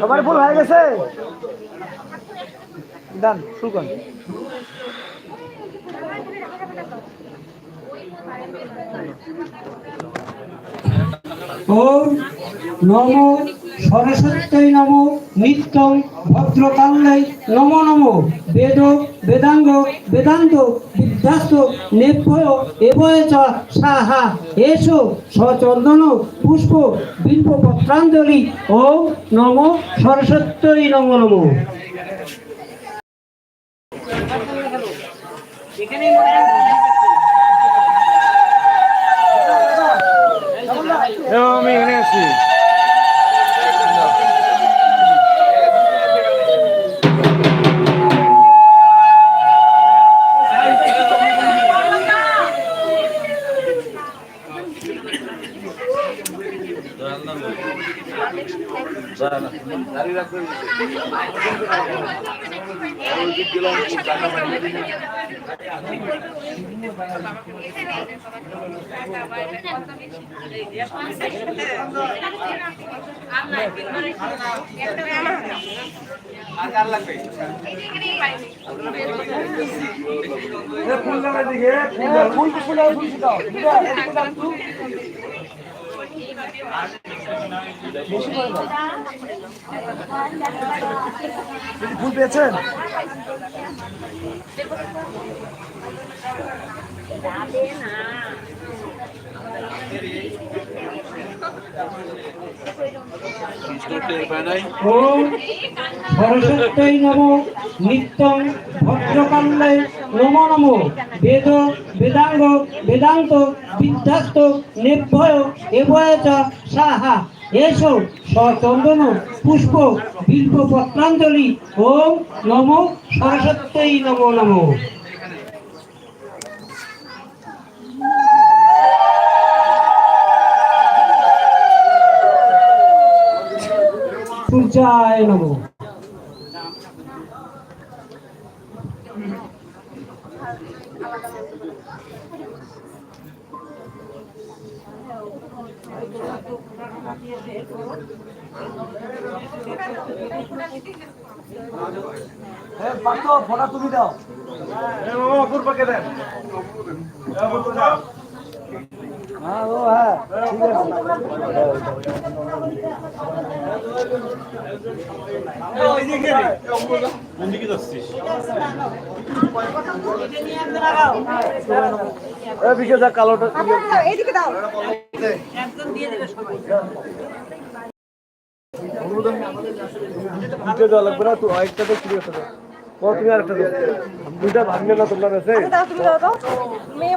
সবার ফুল হয়ে গেছে? ডান শুরু করুন। নম সরস্বত্যই নম নম নম। বেদ, বেদাঙ্গ, বেদান্ত বিদ্যাস্ত নেভ্যয় এবয় চ সাহা, এসো সচন্দন পুষ্প, বিল্প, পত্রাঞ্জলি, ওম নম সরস্বত্যই নম নম। আমি এখানে আছি। ফুল দিকে ফুল ফুল ফুল দাও ফুল পেয়েছেন? ওম সরস্বত্যই নম নিত্যং ভদ্রকাল্যে নম নম বেদ, বেদাঙ্গ, বেদান্ত বিদ্যাস্ত নেভ্যয় এবয় সাহা। এসো সচন্দন পুষ্প, বিল্প পত্রাঞ্জলি। ওম নম সরস্বত্যই নম নম। সূর্যায় নম। হ্যাঁ পাতো ফোটা তুমি দাও। এ মামা অপুর পাকে দেন। হ্যাঁ ও হ্যাঁ। ঠিক আছে যা কালোটা এদিকে দাও দুটো দেওয়া লাগবে না তো একটা তো ফ্রি হতে দাও ও তুমি আরেকটা দাও দুইটা ভাঙলে না তোমরা মেয়ে